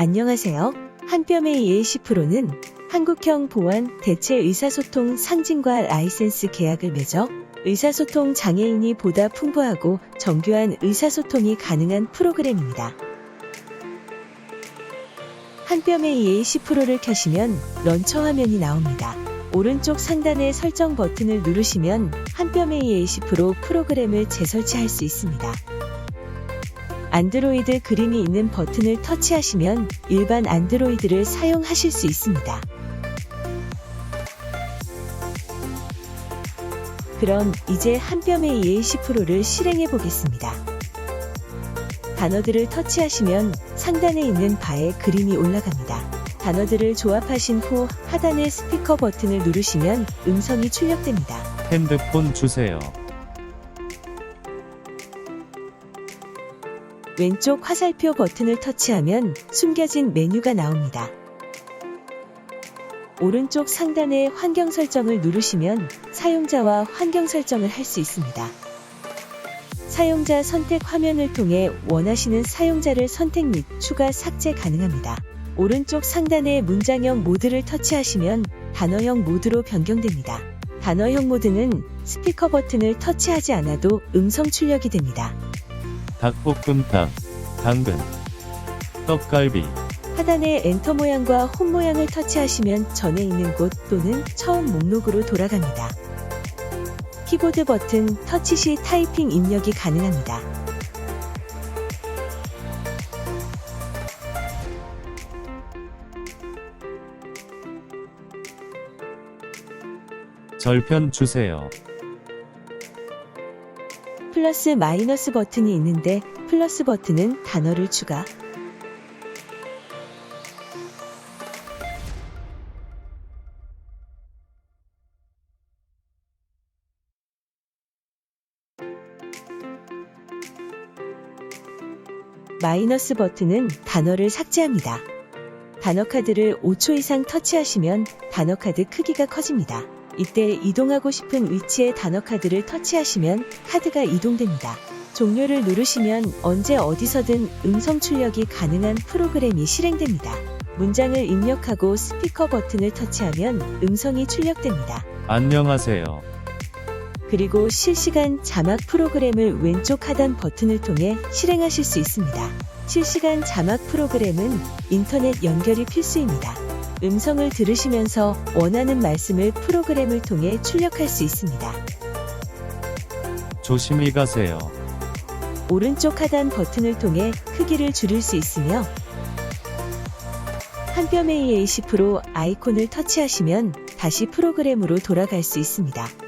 안녕하세요. 한뼘의 EAC 프로는 한국형 보안 대체 의사소통 상징과 라이센스 계약을 맺어 의사소통 장애인이 보다 풍부하고 정교한 의사소통이 가능한 프로그램입니다. 한뼘의 EAC 프로를 켜시면 런처 화면이 나옵니다. 오른쪽 상단의 설정 버튼을 누르시면 한뼘의 EAC 프로 프로그램을 재설치할 수 있습니다. 안드로이드 그림이 있는 버튼을 터치하시면 일반 안드로이드를 사용하실 수 있습니다. 그럼 이제 한뼘의 EAC 프로를 실행해 보겠습니다. 단어들을 터치하시면 상단에 있는 바에 그림이 올라갑니다. 단어들을 조합하신 후 하단의 스피커 버튼을 누르시면 음성이 출력됩니다. 핸드폰 주세요. 왼쪽 화살표 버튼을 터치하면 숨겨진 메뉴가 나옵니다. 오른쪽 상단의 환경 설정을 누르시면 사용자와 환경 설정을 할 수 있습니다. 사용자 선택 화면을 통해 원하시는 사용자를 선택 및 추가 삭제 가능합니다. 오른쪽 상단의 문장형 모드를 터치하시면 단어형 모드로 변경됩니다. 단어형 모드는 스피커 버튼을 터치하지 않아도 음성 출력이 됩니다. 닭볶음탕, 당근, 떡갈비, 하단의 엔터 모양과 홈 모양을 터치하시면 전에 있는 곳 또는 처음 목록으로 돌아갑니다. 키보드 버튼 터치 시 타이핑 입력이 가능합니다. 절편 주세요. 플러스 마이너스 버튼이 있는데 플러스 버튼은 단어를 추가, 마이너스 버튼은 단어를 삭제합니다. 단어 카드를 5초 이상 터치하시면 단어 카드 크기가 커집니다. 이때 이동하고 싶은 위치의 단어 카드를 터치하시면 카드가 이동됩니다. 종료를 누르시면 언제 어디서든 음성 출력이 가능한 프로그램이 실행됩니다. 문장을 입력하고 스피커 버튼을 터치하면 음성이 출력됩니다. 안녕하세요. 그리고 실시간 자막 프로그램을 왼쪽 하단 버튼을 통해 실행하실 수 있습니다. 실시간 자막 프로그램은 인터넷 연결이 필수입니다. 음성을 들으시면서 원하는 말씀을 프로그램을 통해 출력할 수 있습니다. 조심히 가세요. 오른쪽 하단 버튼을 통해 크기를 줄일 수 있으며 한뼘의 EAC 프로 아이콘을 터치하시면 다시 프로그램으로 돌아갈 수 있습니다.